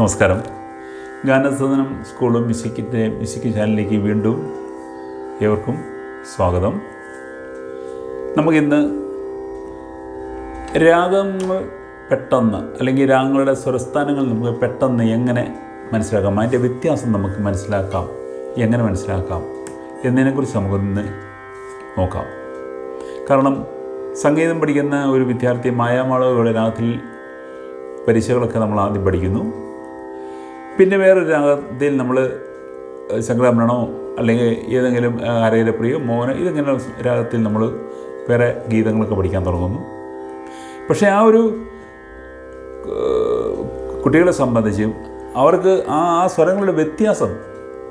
നമസ്കാരം. ഗാനസദനം സ്കൂളും മ്യൂസിക്കിന്റെ മ്യൂസിക് ചാനലിലേക്ക് വീണ്ടും ഏവർക്കും സ്വാഗതം. നമുക്കിന്ന് രാഗങ്ങൾ പെട്ടെന്ന് അല്ലെങ്കിൽ രാഗങ്ങളുടെ സ്വരസ്ഥാനങ്ങൾ നമുക്ക് പെട്ടെന്ന് എങ്ങനെ മനസ്സിലാക്കാം? അതിന്റെ വ്യത്യാസം നമുക്ക് മനസ്സിലാക്കാം. എങ്ങനെ മനസ്സിലാക്കാം? എന്നതിനെക്കുറിച്ച് നമുക്കൊന്ന് നോക്കാം. കാരണം സംഗീതം പഠിക്കുന്ന ഒരു വിദ്യാർത്ഥി മായാമാളവുകളുടെ രാഗത്തിൽ പരീക്ഷകളൊക്കെ നമ്മൾ ആദ്യം പഠിക്കുന്നു. പിന്നെ വേറൊരു രാഗത്തിൽ നമ്മൾ ശങ്കരാഭരണോ അല്ലെങ്കിൽ ഏതെങ്കിലും അരയിലപ്രിയോ മോഹന ഇതെങ്ങനെയുള്ള രാഗത്തിൽ നമ്മൾ വേറെ ഗീതങ്ങളൊക്കെ പഠിക്കാൻ തുടങ്ങുന്നു. പക്ഷേ ആ ഒരു കുട്ടികളെ സംബന്ധിച്ച് അവർക്ക് ആ ആ സ്വരങ്ങളുടെ വ്യത്യാസം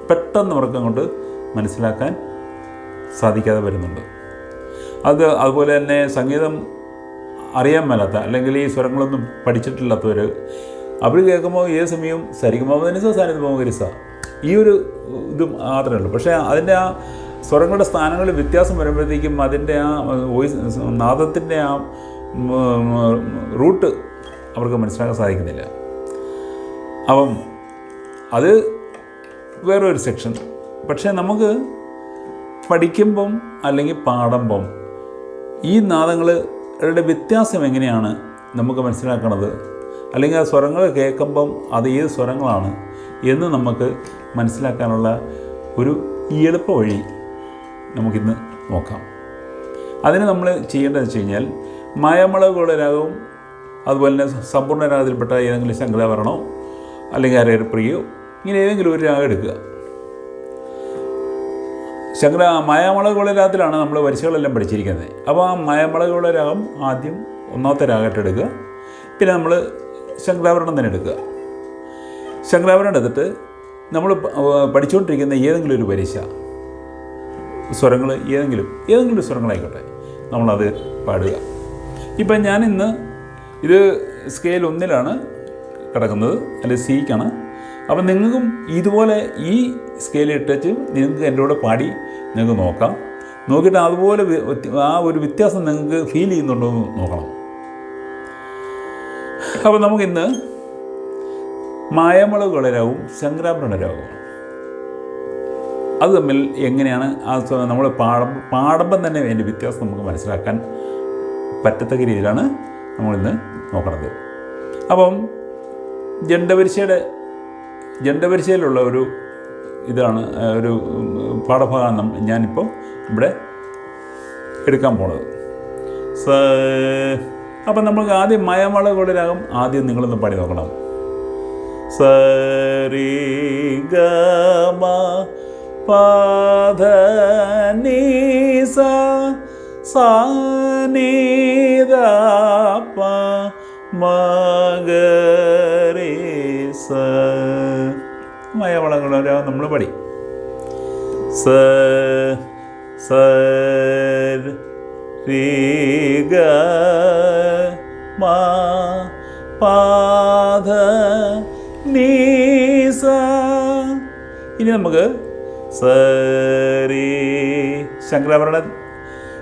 പെട്ടെന്ന് അവർക്ക് അങ്ങോട്ട് മനസ്സിലാക്കാൻ സാധിക്കാതെ വരുന്നുണ്ട്. അത് അതുപോലെ തന്നെ സംഗീതം അറിയാൻ മേലാത്ത അല്ലെങ്കിൽ ഈ സ്വരങ്ങളൊന്നും പഠിച്ചിട്ടില്ലാത്തവർ അവർ കേൾക്കുമ്പോൾ ഏത് സമയവും സരിക്കുമാവനിസ സാന്നിധ്യമകരിസ ഈ ഒരു ഇത് മാത്രമേ ഉള്ളൂ. പക്ഷേ അതിന്റെ ആ സ്വരങ്ങളുടെ സ്ഥാനങ്ങളിൽ വ്യത്യാസം വരുമ്പോഴത്തേക്കും അതിന്റെ ആ വോയിസ് നാദത്തിന്റെ ആ റൂട്ട് അവർക്ക് മനസ്സിലാക്കാൻ സാധിക്കുന്നില്ല. അപ്പം അത് വേറൊരു സെക്ഷൻ. പക്ഷേ നമുക്ക് പഠിക്കുമ്പം അല്ലെങ്കിൽ പാടുമ്പം ഈ നാദങ്ങളുടെ വ്യത്യാസം എങ്ങനെയാണ് നമുക്ക് മനസ്സിലാക്കണത്? അല്ലെങ്കിൽ ആ സ്വരങ്ങൾ കേൾക്കുമ്പം അത് ഏത് സ്വരങ്ങളാണ് എന്ന് നമുക്ക് മനസ്സിലാക്കാനുള്ള ഒരു എളുപ്പ വഴി നമുക്കിന്ന് നോക്കാം. അതിന് നമ്മൾ ചെയ്യേണ്ടതെന്ന് വെച്ച് കഴിഞ്ഞാൽ മായമളവുകളുടെ രാഗവും അതുപോലെ തന്നെ സമ്പൂർണ രാഗത്തിൽപ്പെട്ട ഏതെങ്കിലും ശങ്കരാഭരണോ അല്ലെങ്കിൽ അരയരപ്രിയോ ഇങ്ങനെ ഏതെങ്കിലും ഒരു രാഗം എടുക്കുക. ശങ്കര മായാമളകളുടെ രാഗത്തിലാണ് നമ്മൾ വരിശകളെല്ലാം പഠിച്ചിരിക്കുന്നത്. അപ്പോൾ ആ മായാമളകളുടെ രാഗം ആദ്യം ഒന്നാമത്തെ രാഗമായിട്ട് എടുക്കുക. പിന്നെ നമ്മൾ ശങ്കരാഭരണം തന്നെ എടുക്കുക. ശങ്കരാഭരണം എടുത്തിട്ട് നമ്മൾ പഠിച്ചുകൊണ്ടിരിക്കുന്ന ഏതെങ്കിലും ഒരു പരീക്ഷ. സ്വരങ്ങൾ ഏതെങ്കിലും ഏതെങ്കിലും ഒരു സ്വരങ്ങളായിക്കോട്ടെ നമ്മളത് പാടുക. ഇപ്പം ഞാനിന്ന് ഇത് സ്കെയിൽ ഒന്നിലാണ് കിടക്കുന്നത് അല്ലെങ്കിൽ സിക്കാണ് അപ്പം നിങ്ങൾക്കും ഇതുപോലെ ഈ സ്കെയിൽ ഇട്ടിട്ട് നിങ്ങൾക്ക് എന്റെ കൂടെ പാടി നിങ്ങൾക്ക് നോക്കാം. നോക്കിയിട്ട് അതുപോലെ ആ ഒരു വ്യത്യാസം നിങ്ങൾക്ക് ഫീൽ ചെയ്യുന്നുണ്ടോ എന്ന് നോക്കണം. അപ്പോൾ നമുക്കിന്ന് മായമളകുളരാവും ശങ്കരാഭരണരാവും അത് തമ്മിൽ എങ്ങനെയാണ് ആ നമ്മൾ പാടം പാടുമ്പം തന്നെ അതിന്റെ വ്യത്യാസം നമുക്ക് മനസ്സിലാക്കാൻ പറ്റത്തക്ക രീതിയിലാണ് നമ്മളിന്ന് നോക്കുന്നത് അപ്പം ജണ്ടപരിശയുടെ ജണ്ടപരിശയിലുള്ള ഒരു ഇതാണ് ഒരു പാഠഭാഗം ഞാനിപ്പോൾ ഇവിടെ എടുക്കാൻ പോണത്. സ അപ്പം നമുക്ക് ആദ്യം മയമള രാഗം ആദ്യം നിങ്ങളൊന്ന് പാടി നോക്കണം. സരി ഗമ പാധ നീ പ സ രാഗം നമ്മൾ പാടി. സ സ ഗ മ പാധ നീസ. ഇനി നമുക്ക് സരി ശങ്കരാഭരണ.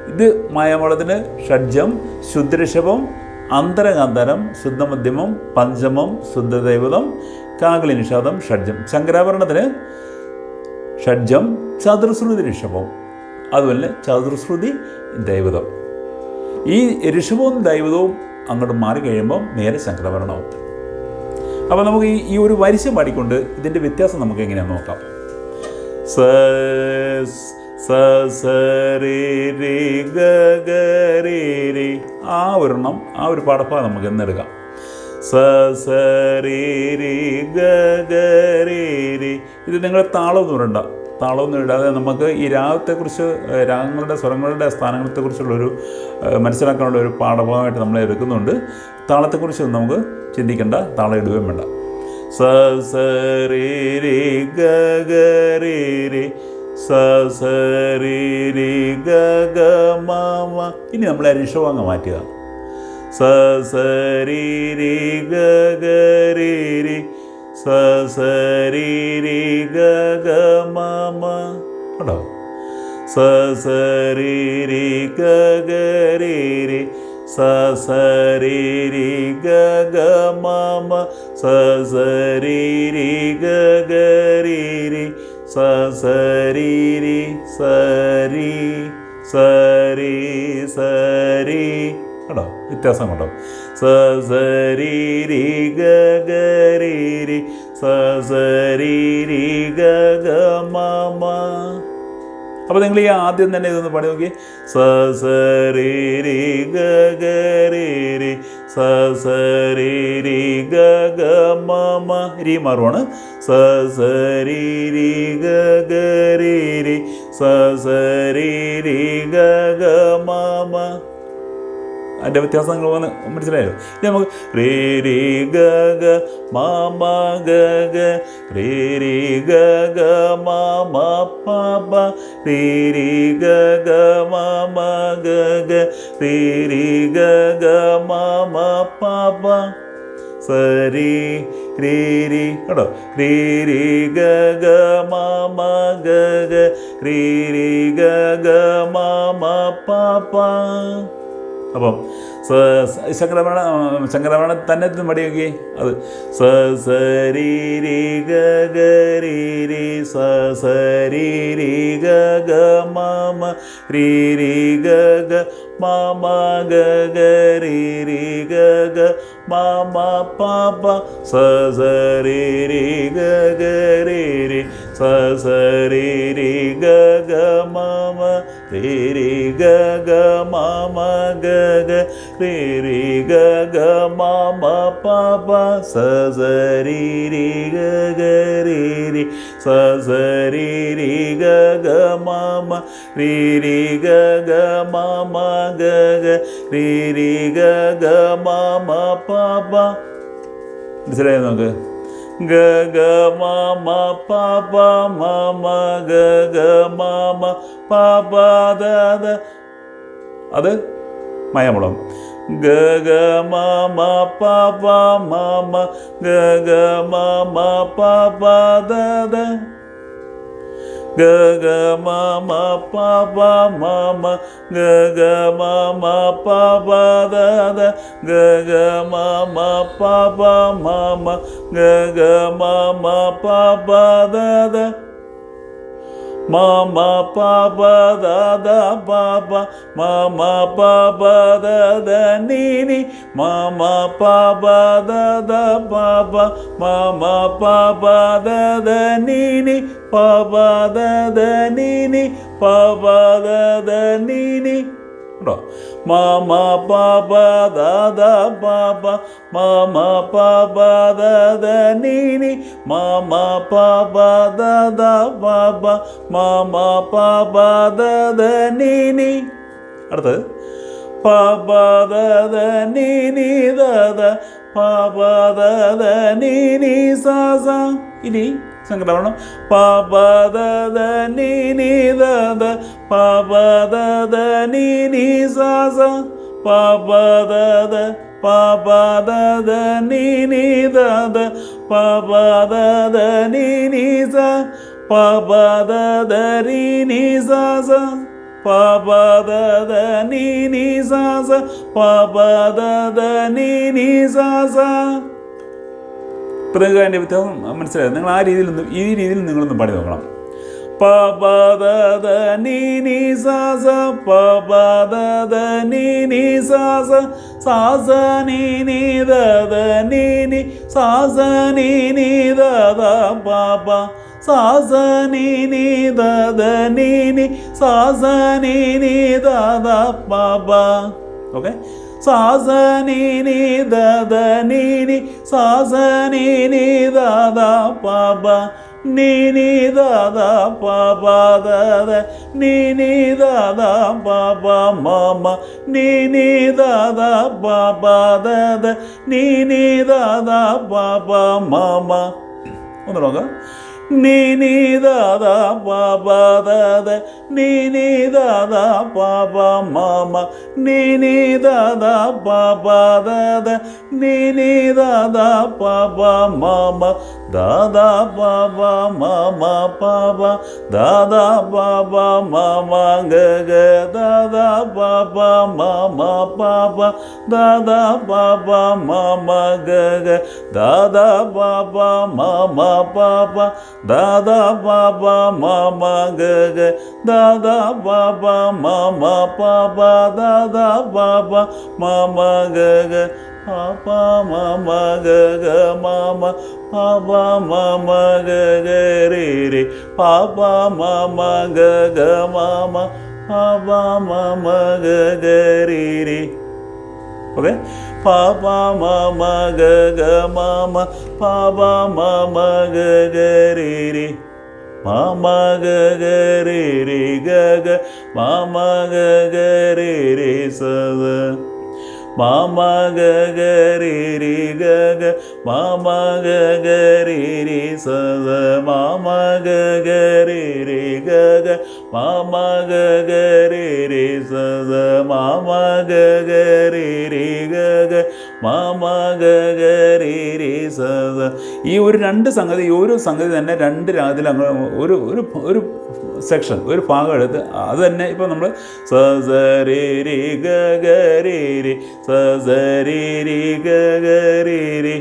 ഇത് മായാമളത്തിന് ഷഡ്ജം ശുദ്ധഋഷഭം അന്തരകാന്തരം ശുദ്ധമധ്യമം പഞ്ചമം ശുദ്ധദൈവതം കാകളി നിഷാദം ഷഡ്ജം. ശങ്കരാഭരണത്തിന് ഷഡ്ജം ചതുർശ്രുതി ഋഷഭം അതുപോലെ ചതുർശ്രുതി ദൈവതം. ഈ ഋഷഭവും ദൈവതവും അങ്ങോട്ട് മാറിക്കഴിയുമ്പം നേരെ ശങ്കരഭരണവും അപ്പോൾ നമുക്ക് ഈ ഈ ഒരു വരിശ പാടിക്കൊണ്ട് ഇതിന്റെ വ്യത്യാസം നമുക്ക് എങ്ങനെയാണെന്ന് നോക്കാം. സ സ സ രി ഗ ഗ രി ആ ഒരെണ്ണം ആ ഒരു പാഠഭാഗം നമുക്ക് എന്നെടുക്കാം സ സ രി രി ഗ ഗ രി ഇത് നിങ്ങൾ താളമൊന്നും ഇടണ്ട താളമൊന്നും ഇടാതെ നമുക്ക് ഈ രാഗത്തെക്കുറിച്ച് രാഗങ്ങളുടെ സ്വരങ്ങളുടെ സ്ഥാനങ്ങളെക്കുറിച്ചുള്ളൊരു ഏഹ്, മനസ്സിലാക്കാനുള്ള ഒരു പാഠഭാഗമായിട്ട് നമ്മൾ എടുക്കുന്നുണ്ട്. താളത്തെക്കുറിച്ച് നമുക്ക് ചിന്തിക്കേണ്ട താളം ഇടുകയും വേണ്ട. സ സ രി രി ഗ ഗ സ സ രി രി ഗ ഗ മ മ. ഇനി നമ്മളെ അരിഷവും അങ്ങ് മാറ്റുക. സ സ രി രി ഗ ഗ സ സ രി രി ഗ ഗ മ മ കേട്ടോ സ സ രി രി ഗ ഗ രി രി സ സ രി രി ഗ ഗ മ മ സ സരി സരി സരി. കേട്ടോ വ്യത്യാസം കേട്ടോ സ സരി രി ഗ ഗമ അപ്പോൾ നിങ്ങൾ ഈ ആദ്യം തന്നെ ഇതൊന്ന് പാടി നോക്കി. സ ഗരീരി രി ഗമ രി മാറുവാണ്. സ ഗരീരി രി രി ഗ ഗ രി രി അതിന്റെ വ്യത്യാസം നിങ്ങൾ വന്ന് മനസ്സിലായോ ഇനി നമുക്ക് റേ രേ ഗ ഗ മാ ഗ ഗ റേ രേ ഗ ഗ മാ പ പ റേ രേ ഗ ഗ മാ ഗ ഗ റേ രേ ഗ ഗ മാ പ പ. സരി രേ രേ കേട്ടോ? റേ രേ ഗ ഗ മാ ഗ ഗ റേ രേ ഗ ഗ മാ പ പ. അപ്പം ശങ്കരമണ ശങ്കരമണ തന്നെ മടി നോക്കി അത് സ സരി രി സ സ രി രി ഗ ഗ മ മ ഗ ഗ മ ഗ ഗ ഗ ഗ മ മ സ സ ഗ ഗ സ സ രി ഗ മമ രി രി ഗ ഗ മ മ ഗ ഗ ഗ ഗ മ മ പ പ സ സ രി ഗ ഗ രി രി ഗ ഗ മ മ രി രി ഗ ഗ ഗ ഗ രി രി ഗ ഗ മ മ പ പ മനസ്സിലായോ നമുക്ക്? ഗ മ മ പ പ മ മ ഗ ഗ മ മ പ പ ദ ദ അത് മയമുളം. ഗ ഗ മ മ പ പ മ മ ഗ ഗ മ മ പ പ ദ ദ ഗ ഗ മ മ പ പ മ മ ഗ ഗ മ മ പ പ ദ ദ ഗ ഗ മ മ പ പ മ മ ഗ ഗ മ മ പ പ ദ ദ മ മ പ പ ദ ദ പ പ മ മ പ പ ദ ദ നീ നീ മ മ പ പ ദ ദ പ പ മ മ പ പ ദ ദ നീ നീ പ പ ദ ദ നീ നീ പ പ ദ ദ നീ നീ കേട്ടോ മ മ പ പ ദ ദ പ പ മ മ പ പ ദ ദ നീ നീ മ മ പ പ ദ ദ പ പ മ മ പ പ ദ ദ നീ നീ അടുത്തത് പ പ ദ ദ നീ നീ ദ ദ പ പ ദ ദ നീ നീ സ സ ഇനി സംക്രമണം പ പ ദ ദ നീ നീ ദ ദ പ പ ദ ദ നീ നീ സ സ പ പ ദ ദ പ പ ദ ദ നീ നീ ദ ദ പ പ ദ ദ നീ നീ സ പ പ ദ ദ രീ നീ സ സ പ പ ദ ദ നീ നീ സ സ പ പ ദ ദ നീ നീ സ സ ഇത്രയും അതിന്റെ വ്യത്യാസം മനസ്സിലായത് നിങ്ങൾ ആ രീതിയിൽ ഒന്ന് ഈ രീതിയിൽ നിങ്ങളൊന്ന് പാടി നോക്കണം ഓക്കെ? സ സ നീ നീ ദ ദ നീ നീ സ സ നീ നീ ദ ദ പ പ നീ നീ ദ ദ പ പ ദ ദ നീ നീ ദ ദ പ പ മ മ നീ നീ ദ ദ പ പ ദ ദ നീ നീ ദ ദ പ പ മ മ ഒന്ന് നോക്കാം നീ നീ ദാദ പാപ ദാദ നീ നീ ദാദ പാപ മാമ നീ നീ ദാദ പാപ ദാദ നീ നീ ദാദ പാപ മാമ ദാദ പാപ മാമ പാപ ദാദ പാപ മാമ ഗഗ ദാദ പാപ മാമ പാപ ദാദ പാപ മാമ ഗഗ ദാദ പാപ മാമ പാപ ദാദ പാപ മാമ ഗഗ ദാദ പാപ മാമ പാപ ദാദ പാപ മാമ ഗഗ പാപ മാമ ഗഗ മാമ പാപ മാമ ഗഗ രേ രേ പാപ മാമ ഗഗ മാമ പാപ മാമ ഗഗ രേ രേ ഓക്കെ പാപ മമ ഗഗ മമ പാപ മമ ഗഗ രേ രേ ഈ ഒരു രണ്ട് സംഗതി ഈ ഒരു സംഗതി തന്നെ രണ്ട് രാഗത്തിൽ അങ്ങ് ഒരു ഒരു ഒരു സെക്ഷൻ ഒരു ഭാഗം എടുത്ത് അത് തന്നെ ഇപ്പോൾ നമ്മൾ സസരി ഗരി സസരി ഗരി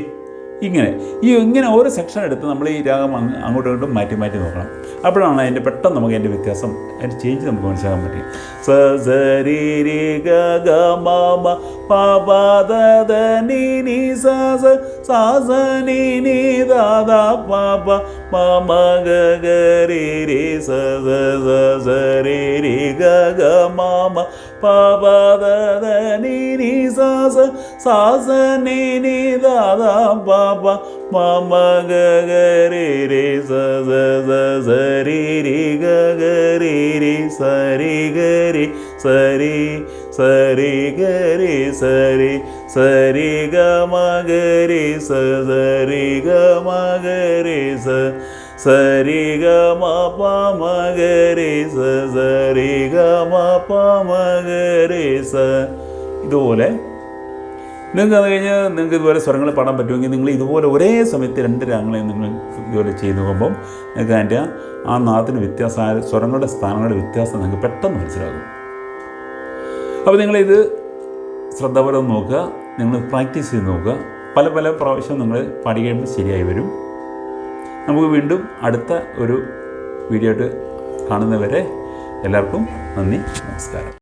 ഇങ്ങനെ. ഈ ഇങ്ങനെ ഓരോ സെക്ഷൻ എടുത്ത് നമ്മൾ ഈ രാഗം അങ്ങോട്ടും ഇങ്ങോട്ടും മാറ്റി മാറ്റി നോക്കണം. അപ്പോഴാണ് അതിന്റെ പെട്ടെന്ന് നമുക്ക് അതിന്റെ വ്യത്യാസം അതിന്റെ ചേഞ്ച് നമുക്ക് മനസ്സിലാക്കാൻ പറ്റും സ സ രി രി ഗ ഗ മ മ പ പ ദ ദ നി നി സ സ സ നി നീ ദ ദ പ പ മ മ ഗ ഗ രീ രീ സ സ സ സ രീ രീ ഗ ഗ മ മ പ പ ദ ദ നീ നീ സ സ സ സ നീ നീ ദ ദ പ പ മ മ ഗ ഗ രീ രീ സ സ സ സ രീ സ സ ഇതുപോലെ നിങ്ങൾക്ക് അത് കഴിഞ്ഞ് നിങ്ങൾക്ക് ഇതുപോലെ സ്വരങ്ങൾ പാടാൻ പറ്റുമെങ്കിൽ നിങ്ങൾ ഇതുപോലെ ഒരേ സമയത്ത് രണ്ട് രാഗങ്ങളെയും നിങ്ങൾ ഇതുപോലെ ചെയ്ത് നോക്കുമ്പം നിങ്ങൾക്ക് അതിന്റെ ആ നാദത്തിന് വ്യത്യാസമായ സ്വരങ്ങളുടെ സ്ഥാനങ്ങളുടെ വ്യത്യാസം നിങ്ങൾക്ക് പെട്ടെന്ന് മനസ്സിലാകും. അപ്പോൾ നിങ്ങളിത് ശ്രദ്ധാപൂർവം നോക്കുക. നിങ്ങൾ പ്രാക്ടീസ് ചെയ്ത് നോക്കുക. പല പല പ്രാവശ്യം നിങ്ങൾ പാടി കഴിയുമ്പോൾ ശരിയായി വരും. നമുക്ക് വീണ്ടും അടുത്ത ഒരു വീഡിയോ ആയിട്ട് കാണുന്നവരെ എല്ലാവർക്കും നന്ദി നമസ്കാരം.